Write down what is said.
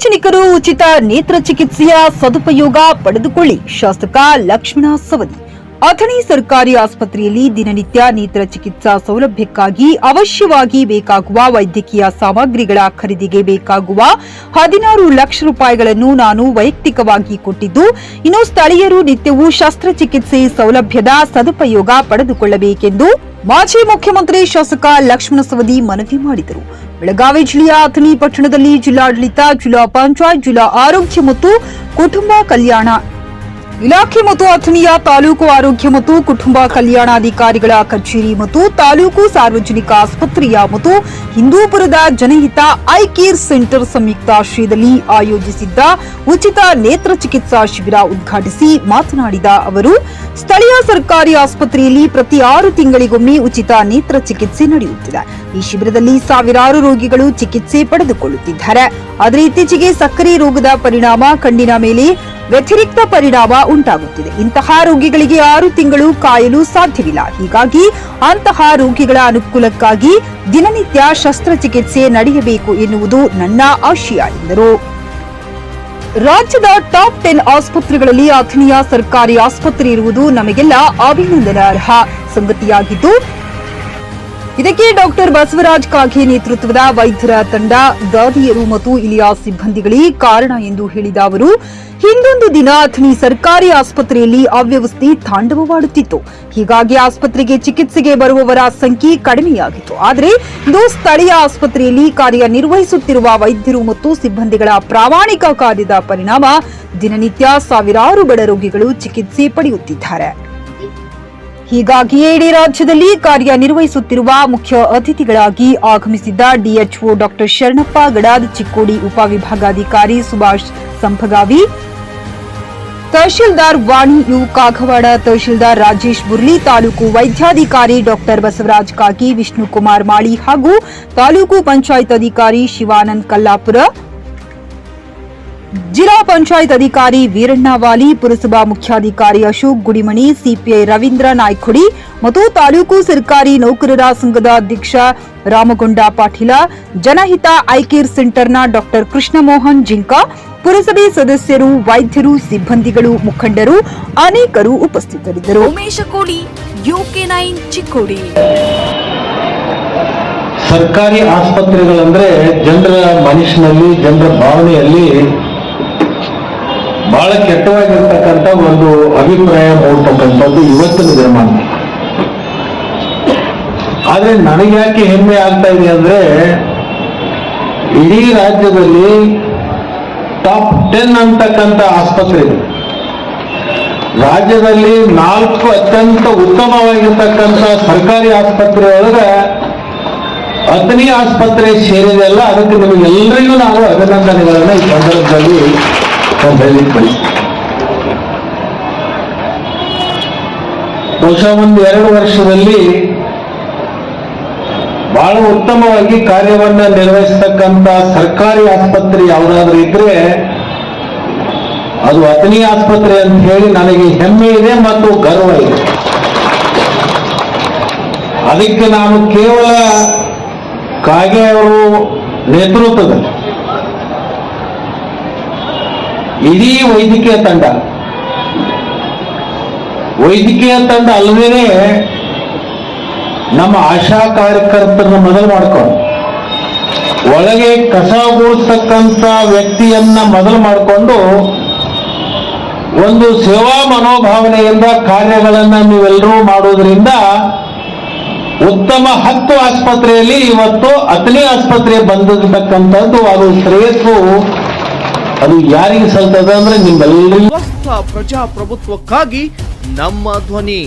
ಸಾರ್ವಜನಿಕರು ಉಚಿತ ನೇತ್ರ ಚಿಕಿತ್ಸೆಯ ಸದುಪಯೋಗ ಪಡೆದುಕೊಳ್ಳಿ. ಶಾಸಕ ಲಕ್ಷ್ಮಣ ಸವದಿ, ಅಥಣಿ ಸರ್ಕಾರಿ ಆಸ್ಪತ್ರೆಯಲ್ಲಿ ದಿನನಿತ್ಯ ನೇತ್ರ ಚಿಕಿತ್ಸಾ ಸೌಲಭ್ಯಕ್ಕಾಗಿ ಅವಶ್ಯವಾಗಿ ಬೇಕಾಗುವ ವೈದ್ಯಕೀಯ ಸಾಮಗ್ರಿಗಳ ಖರೀದಿಗೆ ಬೇಕಾಗುವ ಹದಿನಾರು ಲಕ್ಷ ರೂಪಾಯಿಗಳನ್ನು ನಾನು ವೈಯಕ್ತಿಕವಾಗಿ ಕೊಟ್ಟಿದ್ದು, ಇನ್ನು ಸ್ಥಳೀಯರು ನಿತ್ಯವೂ ಶಸ್ತ್ರಚಿಕಿತ್ಸೆ ಸೌಲಭ್ಯದ ಸದುಪಯೋಗ ಪಡೆದುಕೊಳ್ಳಬೇಕೆಂದು ಮಾಜಿ ಮುಖ್ಯಮಂತ್ರಿ ಶಾಸಕ ಲಕ್ಷ್ಮಣ ಸವದಿ ಮನವಿ ಮಾಡಿದರು. ಬೆಳಗಾವಿ ಜಿಲ್ಲೆಯ ಅಥಣಿ ಪಟ್ಟಣದಲ್ಲಿ ಜಿಲ್ಲಾಡಳಿತ ಜಿಲ್ಲಾ ಪಂಚಾಯತ್ ಜಿಲ್ಲಾ ಆರೋಗ್ಯ ಮತ್ತು ಕುಟುಂಬ ಕಲ್ಯಾಣ ಇಲಾಖೆ ಮತ್ತು ಅಥಣಿಯ ತಾಲೂಕು ಆರೋಗ್ಯ ಮತ್ತು ಕುಟುಂಬ ಕಲ್ಯಾಣಾಧಿಕಾರಿಗಳ ಕಚೇರಿ ಮತ್ತು ತಾಲೂಕು ಸಾರ್ವಜನಿಕ ಆಸ್ಪತ್ರೆಯ ಮತ್ತು ಹಿಂದೂಪುರದ ಜನಹಿತ ಐ ಕೇರ್ ಸೆಂಟರ್ ಸಂಯುಕ್ತಾಶ್ರಯದಲ್ಲಿ ಆಯೋಜಿಸಿದ್ದ ಉಚಿತ ನೇತ್ರ ಚಿಕಿತ್ಸಾ ಶಿಬಿರ ಉದ್ಘಾಟಿಸಿ ಮಾತನಾಡಿದ ಅವರು, ಸ್ಥಳೀಯ ಸರ್ಕಾರಿ ಆಸ್ಪತ್ರೆಯಲ್ಲಿ ಪ್ರತಿ ಆರು ತಿಂಗಳಿಗೊಮ್ಮೆ ಉಚಿತ ನೇತ್ರ ಚಿಕಿತ್ಸೆ ನಡೆಯುತ್ತಿದೆ. ಈ ಶಿಬಿರದಲ್ಲಿ ಸಾವಿರಾರು ರೋಗಿಗಳು ಚಿಕಿತ್ಸೆ ಪಡೆದುಕೊಳ್ಳುತ್ತಿದ್ದಾರೆ. ಆದರೆ ಇತ್ತೀಚೆಗೆ ಸಕ್ಕರೆ ರೋಗದ ಪರಿಣಾಮ ಕಣ್ಣಿನ ಮೇಲೆ ವ್ಯತಿರಿಕ್ತ ಪರಿಣಾಮ ಉಂಟಾಗುತ್ತಿದೆ. ಇಂತಹ ರೋಗಿಗಳಿಗೆ ಆರು ತಿಂಗಳು ಕಾಯಲು ಸಾಧ್ಯವಿಲ್ಲ. ಹೀಗಾಗಿ ಅಂತಹ ರೋಗಿಗಳ ಅನುಕೂಲಕ್ಕಾಗಿ ದಿನನಿತ್ಯ ಶಸ್ತ್ರಚಿಕಿತ್ಸೆ ನಡೆಯಬೇಕು ಎನ್ನುವುದು ನನ್ನ ಆಶಯ, ಎಂದರು. ರಾಜ್ಯದ ಟಾಪ್ ಟೆನ್ ಆಸ್ಪತ್ರೆಗಳಲ್ಲಿ ಅಥಣಿಯ ಸರ್ಕಾರಿ ಆಸ್ಪತ್ರೆ ಇರುವುದು ನಮಗೆಲ್ಲ ಅಭಿನಂದನಾರ್ಹ. ಸಂಗತಿಯಾಗಿದ್ದು ಇದಕ್ಕೆ ಡಾಕ್ಟರ್ ಬಸವರಾಜ್ ಕಾಗೆ ನೇತೃತ್ವದ ವೈದ್ಯರ ತಂಡ ದಾದಿಯರು ಮತ್ತು ಇಲ್ಲಿಯ ಸಿಬ್ಬಂದಿಗಳೇ ಕಾರಣ ಎಂದು ಹೇಳಿದ ಅವರು, ಹಿಂದೊಂದು ದಿನ ಅಥಣಿ ಸರ್ಕಾರಿ ಆಸ್ಪತ್ರೆಯಲ್ಲಿ ಅವ್ಯವಸ್ಥೆ ತಾಂಡವವಾಡುತ್ತಿತ್ತು. ಹೀಗಾಗಿ ಆಸ್ಪತ್ರೆಗೆ ಚಿಕಿತ್ಸೆಗೆ ಬರುವವರ ಸಂಖ್ಯೆ ಕಡಿಮೆಯಾಗಿತ್ತು. ಆದರೆ, ಇದು ಸ್ಥಳೀಯ ಆಸ್ಪತ್ರೆಯಲ್ಲಿ ಕಾರ್ಯನಿರ್ವಹಿಸುತ್ತಿರುವ ವೈದ್ಯರು ಮತ್ತು ಸಿಬ್ಬಂದಿಗಳ ಪ್ರಾಮಾಣಿಕ ಕಾರ್ಯದ ಪರಿಣಾಮ ದಿನನಿತ್ಯ ಸಾವಿರಾರು ಬಡ ರೋಗಿಗಳು ಚಿಕಿತ್ಸೆ ಪಡೆಯುತ್ತಿದ್ದಾರೆ. ಹೀಗಾಗಿಯೇ ಇಡೀ ರಾಜ್ಯದಲ್ಲಿ ಕಾರ್ಯನಿರ್ವಹಿಸುತ್ತಿರುವ ಮುಖ್ಯ ಅತಿಥಿಗಳಾಗಿ ಆಗಮಿಸಿದ್ದ ಡಿಎಚ್ಒ ಡಾಕ್ಟರ್ ಶರಣಪ್ಪ ಗಡಾದ್, ಚಿಕ್ಕೋಡಿ ಉಪವಿಭಾಗಾಧಿಕಾರಿ ಸುಭಾಷ್ ಸಂಪಗಾವಿ, ತಹಶೀಲ್ದಾರ್ ವಾಣಿ, ಯು ಕಾಗವಾಡ, ತಹಶೀಲ್ದಾರ್ ರಾಜೇಶ್ ಬುರ್ಲಿ ತಾಲೂಕು ವೈದ್ಯಾಧಿಕಾರಿ ಡಾಕ್ಟರ್ ಬಸವರಾಜ್ ಕಾಗಿ, ವಿಷ್ಣುಕುಮಾರ್ ಮಾಳಿ ಹಾಗೂ ತಾಲೂಕು ಪಂಚಾಯತ್ ಅಧಿಕಾರಿ ಶಿವಾನಂದ್ ಕಲ್ಲಾಪುರ ಜಿಲ್ಲಾ ಪಂಚಾಯತ್ ಅಧಿಕಾರಿ ವೀರಣ್ಣ ವಾಲಿ ಪುರಸಭಾ ಮುಖ್ಯಾಧಿಕಾರಿ ಅಶೋಕ್ ಗುಡಿಮಣಿ ಸಿಪಿಐ ರವೀಂದ್ರ ನಾಯ್ಕುಡಿ ಮತ್ತು ತಾಲೂಕು ಸರ್ಕಾರಿ ನೌಕರರ ಸಂಘದ ಅಧ್ಯಕ್ಷ ರಾಮಗೊಂಡ ಪಾಟೀಲ ಜನಹಿತ ಐಕೇರ್ ಸೆಂಟರ್ನ ಡಾಕ್ಟರ್ ಕೃಷ್ಣಮೋಹನ್ ಜಿಂಕಾ ಪುರಸಭೆ ಸದಸ್ಯರು ವೈದ್ಯರು ಸಿಬ್ಬಂದಿಗಳು ಮುಖಂಡರು ಅನೇಕರು ಉಪಸ್ಥಿತರಿದ್ದರು. UK nine Chikkodi. ಸರ್ಕಾರಿ ಆಸ್ಪತ್ರೆಗಳಂದ್ರೆ ಜನರ ಮನಸ್ಸಿನಲ್ಲಿ ಜನರ ಭಾವನೆಯಲ್ಲಿ ಬಹಳ ಕೆಟ್ಟವಾಗಿರ್ತಕ್ಕಂಥ ಒಂದು ಅಭಿಪ್ರಾಯ ಮೂಡ್ತಕ್ಕಂಥದ್ದು ಇವತ್ತಿನ ದಿನಮಾನ ಆದ್ರೆ ನನಗೆ ಯಾಕೆ ಹೆಮ್ಮೆ ಆಗ್ತಾ ಇದೆ ಅಂದ್ರೆ ಇಡೀ ರಾಜ್ಯದಲ್ಲಿ ಟಾಪ್ ಟೆನ್ ಅಂತಕ್ಕಂಥ ಆಸ್ಪತ್ರೆ ಇದೆ. ರಾಜ್ಯದಲ್ಲಿ ನಾಲ್ಕು ಅತ್ಯಂತ ಉತ್ತಮವಾಗಿರ್ತಕ್ಕಂಥ ಸರ್ಕಾರಿ ಆಸ್ಪತ್ರೆ ಒಳಗ ಅಥಣಿ ಆಸ್ಪತ್ರೆ ಸೇರಿದೆಲ್ಲ ಅದಕ್ಕೆ ನಿಮಗೆಲ್ಲರಿಗೂ ನಾವು ಅಭಿನಂದನೆಗಳನ್ನ ಈ ಸಂದರ್ಭದಲ್ಲಿ ಬಯಸ್ತೀನಿ ಬಹುಶಃ ಒಂದು ಎರಡು ವರ್ಷದಲ್ಲಿ ಬಹಳ ಉತ್ತಮವಾಗಿ ಕಾರ್ಯವನ್ನ ನಿರ್ವಹಿಸತಕ್ಕಂತ ಸರ್ಕಾರಿ ಆಸ್ಪತ್ರೆ ಯಾವುದಾದ್ರೂ ಇದ್ರೆ ಅದು ಅತನಿ ಆಸ್ಪತ್ರೆ ಅಂತ ಹೇಳಿ ನನಗೆ ಹೆಮ್ಮೆ ಇದೆ ಮತ್ತು ಗರ್ವ ಇದೆ. ಅದಕ್ಕೆ ನಾನು ಕೇವಲ ಕಾಗೆ ಅವರು ನೇತೃತ್ವದಲ್ಲಿ ಇಡೀ ವೈದ್ಯಕೀಯ ತಂಡ. ವೈದ್ಯಕೀಯ ತಂಡ ಅಲ್ಲದೇನೆ ನಮ್ಮ ಆಶಾ ಕಾರ್ಯಕರ್ತರನ್ನ ಮೊದಲು ಮಾಡ್ಕೊಂಡು, ಒಳಗೆ ಕಸ ಗೂಡಿಸ್ತಕ್ಕಂಥ ವ್ಯಕ್ತಿಯನ್ನ ಮೊದಲು ಮಾಡಿಕೊಂಡು ಒಂದು ಸೇವಾ ಮನೋಭಾವನೆಯಿಂದ ಕಾರ್ಯಗಳನ್ನ ನೀವೆಲ್ಲರೂ ಮಾಡೋದ್ರಿಂದ ಉತ್ತಮ ಹತ್ತು ಆಸ್ಪತ್ರೆಯಲ್ಲಿ ಇವತ್ತು ಅಥಣಿ ಆಸ್ಪತ್ರೆ ಬಂದಿರತಕ್ಕಂಥದ್ದು ಅದು ಶ್ರೇಯಸ್ಸು. ಅದು ಯಾರಿಗೆ ಸಲ್ತದ ಅಂದ್ರೆ ನಿಮ್ಮೆಲ್ಲರಿಗೂ ಸ್ವಸ್ಥ ಪ್ರಜಾಪ್ರಭುತ್ವಕ್ಕಾಗಿ ನಮ್ಮ ಧ್ವನಿ.